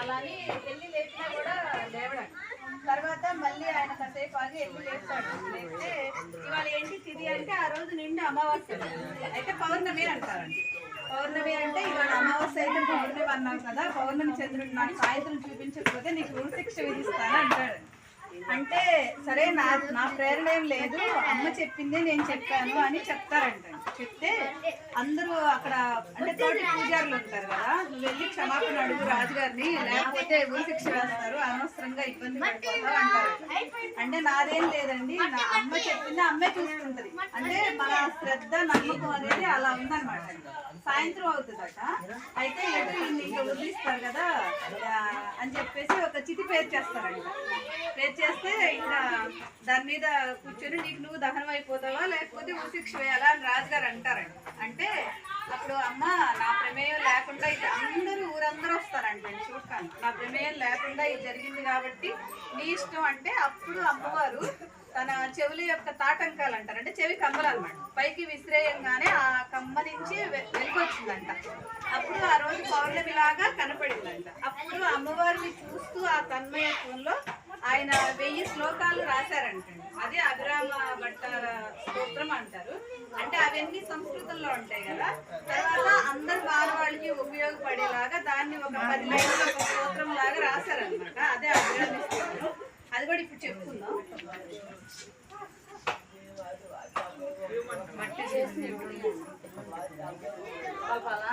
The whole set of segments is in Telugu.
అలానే వెళ్ళి లేపినా కూడా లేవడం. తర్వాత మళ్ళీ ఆయన కాసేపు ఆగి ఎల్లి లేపుతాడు లేపితే ఇవాళ ఏంటి తిథి అంటే ఆ రోజు నిండు అమావాస్య. అయితే పౌర్ణమి అంటారండి పౌర్ణమి అంటే ఇవాళ అమావాస్య అయితే పౌర్ణమి అన్నావు కదా. పౌర్ణమి చంద్రుడు నాకు సాయంత్రం చూపించకపోతే నీకు ఉరి శిక్ష విధిస్తాను అంటాడు. అంటే సరే నా నా ప్రేరణ ఏం లేదు. అమ్మ చెప్పిందే నేను చెప్పాను అని చెప్తారంట. చెప్తే అందరూ అక్కడ అంటే తోటి పూజారులు ఉంటారు కదా నువ్వు వెళ్ళి క్షమాపణ అడుగు రాజుగారిని లేకపోతే ఉరి శిక్ష వేస్తారు అనవసరంగా ఇబ్బంది పడిపోతావు అంటారు. అంటే నాదేం లేదండి. నా అమ్మ చెప్పింది అమ్మే చూసుకుంటది అంటే మన శ్రద్ధ నమ్మకం అనేది అలా ఉందన్నమాట. సాయంత్రం అవుతుందట. అయితే ఈయన్ని ఇంకా వదిలిస్తారు కదా అని చెప్పేసి ఒక చితి పేరు చేస్తారంట. పేరు చేస్తే ఇంకా దాని మీద కూర్చొని నీకు నువ్వు దహనం అయిపోతావా లేకపోతే ఉశిక్ష వేయాలా అని రాజుగారు అంటారంట. అంటే అప్పుడు అమ్మ నా ప్రమేయం లేకుండా ఇది అందరూ ఊరందరూ వస్తారంట చూడటానికి నా ప్రమేయం లేకుండా ఇది జరిగింది కాబట్టి నీ ఇష్టం అంటే అప్పుడు అమ్మవారు తన చెవుల యొక్క తాటంకాలు అంటారు. అంటే చెవి కమ్మలు అనమాట పైకి విసిరేయంగానే ఆ కమ్మ నుంచి వె- అప్పుడు ఆ రోజు పౌర్ణమి లాగా కనపడిందంట. అప్పుడు అమ్మవారిని చూస్తూ ఆ తన్మయత్వంలో ఆయన వెయ్యి శ్లోకాలు రాశారంటండి. అదే అభిరామ భట్టార స్తోత్రం అంటారు. అంటే అవన్నీ సంస్కృతంలో ఉంటాయి కదా. తర్వాత అందరు మానవాళికి ఉపయోగపడేలాగా దాన్ని ఒక పది లైన్ల ఒక స్తోత్రం లాగా రాశారనమాట అదే అభిరామ స్తోత్రం. అది కూడా ఇప్పుడు చెప్పుకుందాం. మట్టి చేసి పాపాలా?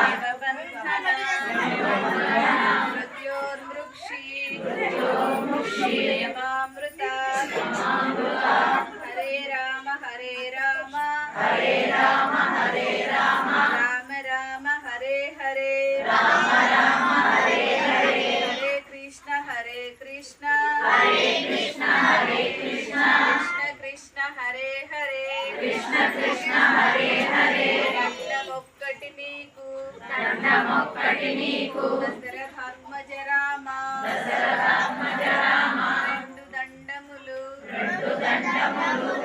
హరే హరే. కృష్ణ కృష్ణ హరే హరే. దండమొక్కటి నీకు. దండమొక్కటి నీకు. దశరథాత్మజ రామ దశరథాత్మజ రామ రెండు దండములు. రెండు దండములు.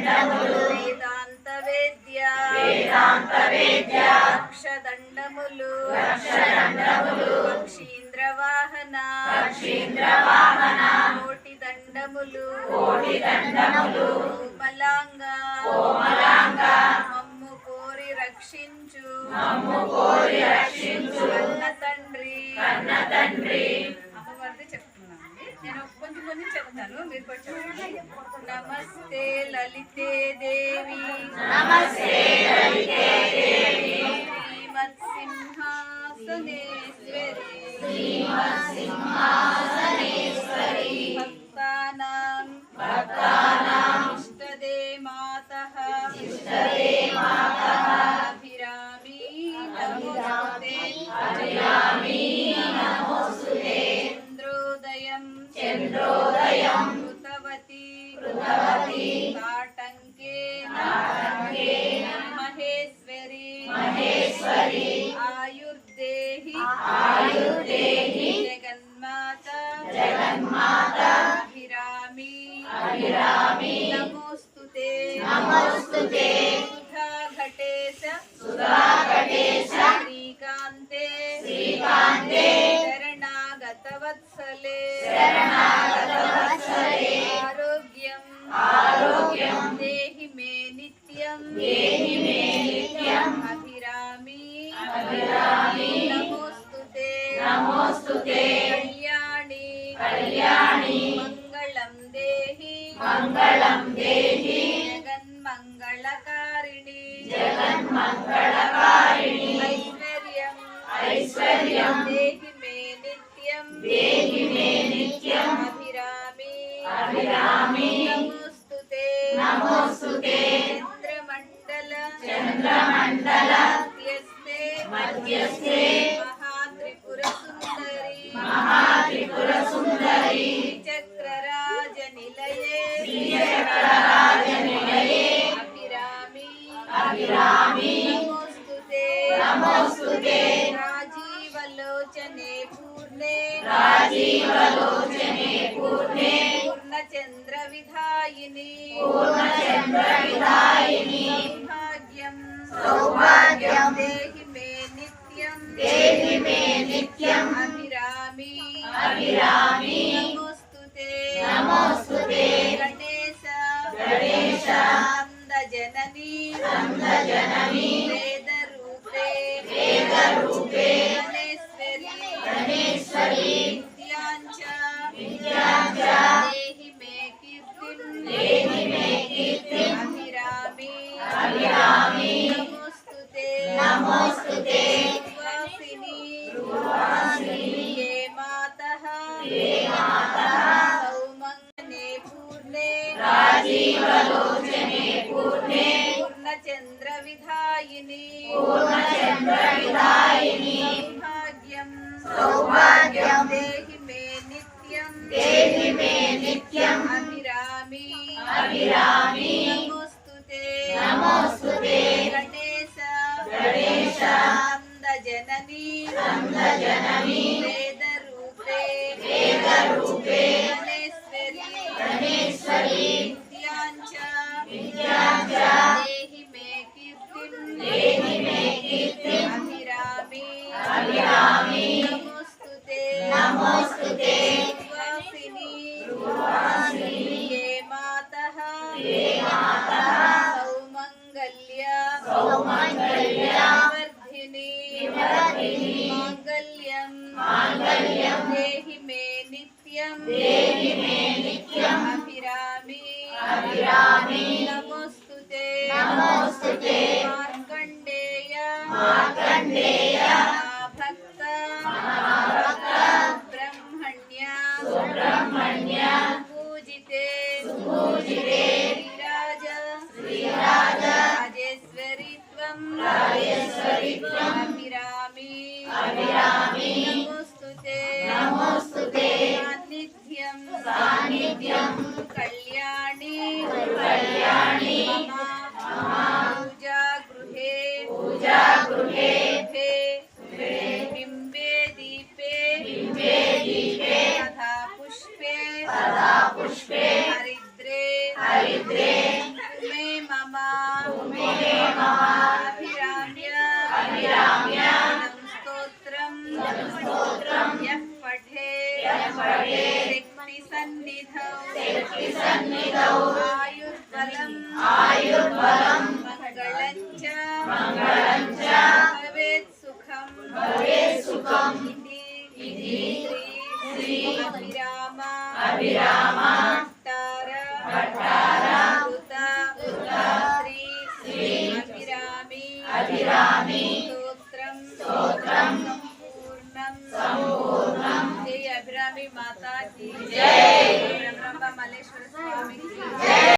వేదాంత వేద్య వేదాంత వేద్య దండములు దండములు పక్షీంద్ర వాహన పక్షీంద్ర వాహన కోటి దండములు కోటి దండములు కోమలాంగ. కోమలాంగ. చెప్తాను మీరు కొంచెం నమస్తే లలితే దేవి. నమస్తే లలితే దేవి. மங்களம் தேகி. ஜெகன்மங்களகாரிணி. ஜெகன்மங்களகாரிணி. ஐஸ்வர்யம். ஐஸ்வர்யம். தேகி नमोस्तुते। नमोस्तुते। राजीवलोचने पूर्णे। राजीवलोचने पूर्णे। पूर्णचन्द्रविधायिनि। पूर्णचन्द्रविधायिनि। सौभाग्यं सौभाग्यं देहि मे नित्यं देहि मे नित्यम्। अभिरामि। अभिरामि। सौमंगने पूर्णे राजीवलोचने पूर्णे पूर्णचंद्र विधायिनी पूर्णचंद्र विधायिनी सौभाग्यम। सौभाग्यम। देहि मे नित्यम। देहि मे नित्यम। अभिरामी। अभिरामी। Amen. Amen. శక్తి సన్నిధౌ. శక్తి సన్నిధౌ. ఆయుర్బలం. ఆయుర్బలం. మంగళంచ. మంగళంచ.